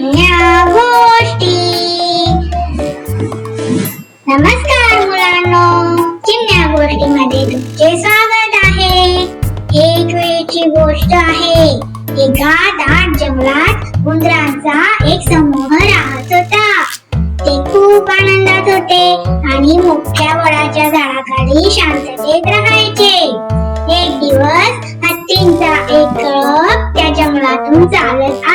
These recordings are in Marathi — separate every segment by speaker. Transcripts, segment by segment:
Speaker 1: जुन्या गोष्टी. नमस्कार मुलांनो. जुन्या गोष्टी मध्ये तुमचे स्वागत आहे. एक वेळची गोष्ट आहे. एका दाट जंगलात उंदरांचा एक समूह राहत होता. ते खूप आनंदात होते आणि मोठ्या वडाच्या झाडाखाली शांततेत राहायचे. एक दिवस हत्तींचा एक कळप त्या जंगलातून चालत आला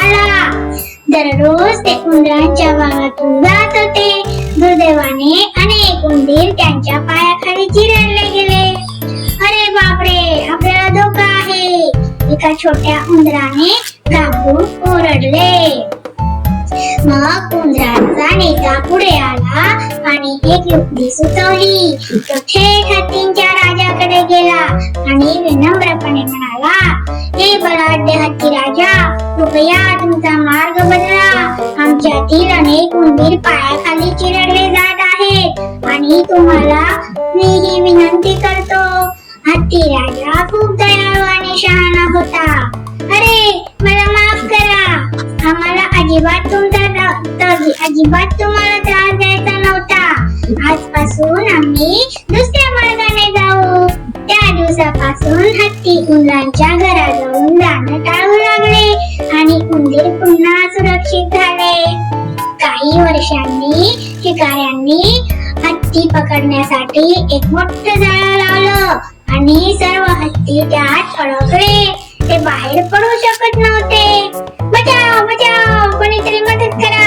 Speaker 1: दररोज ते उंदरांच्या भागातून जात होते. दुर्दैवाने अनेक उंदीर त्यांच्या पायाखाली चिरडले गेले. अरे बापरे आपल्याला धोका आहे. एका छोट्या उंदराने घाबरून ओरडले. मग उंदराचा नेता पुढे आला आणि एक युक्ती सुचवली. तो थेट हत्तींच्या राजाकडे गेला. आणि विनम्रपणे म्हणाला हे बलाढ्य हत्ती राजा कृपया तुमचा मार्ग बदला. आमच्यातील अनेक उंदीर पायाखाली चिरडले जात आहेत आणि तुम्हाला मी ही विनंती करतो. हत्ती राजा खूप दयाळू आणि शहाणा होता. अरे मला माफ करा. आम्हाला अजिबात तुमचा अजिबात तुम्हाला त्रास द्यायचा नव्हता. आजपासून आम्ही दुसऱ्या दिवसापासून हत्ती उंदरांच्या घराजवळून जाणं टाळू लागले आणि उंदीर पुन्हा सुरक्षित झाले. काही वर्षांनी शिकाऱ्यांनी हत्ती पकडण्यासाठी एक मोठं जाळं लावलं आणि सर्व हत्ती त्यात अडकले. ते बाहेर पडू शकत नव्हते. बचाव बचाव कोणीतरी मदत करा.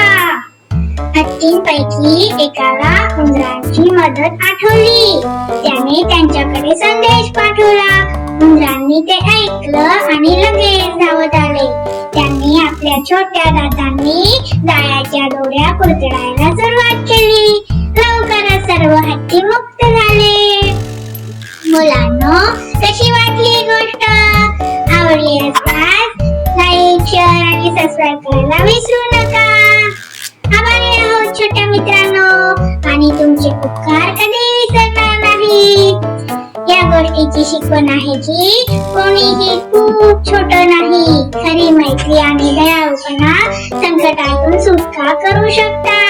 Speaker 1: हत्तींपैकी एका मुलांची मदत आठवली त्याने त्यांच्याकडे संदेश पाठवला. मुलांनी ते ऐकलं आणि लगेच धावत आले. त्यांनी आपल्या छोट्या दातांनी जाळ्याच्या डोळ्या कुरतडायला सुरुवात केली. लवकरच सर्व हत्ती मुक्त झाले. मुलांनो कशी वाटली गोष्ट? आवडली असल्यास लाईक शेअर आणि सबस्क्राईब करायला विसरू नका. उपकार कधी विसरणार नाही या गोष्टीची शिकवण आहे की कोणीही खूप छोट नाही. खरी मैत्री आणि दयाळूपणा संकटातून सुटका करू शकतात.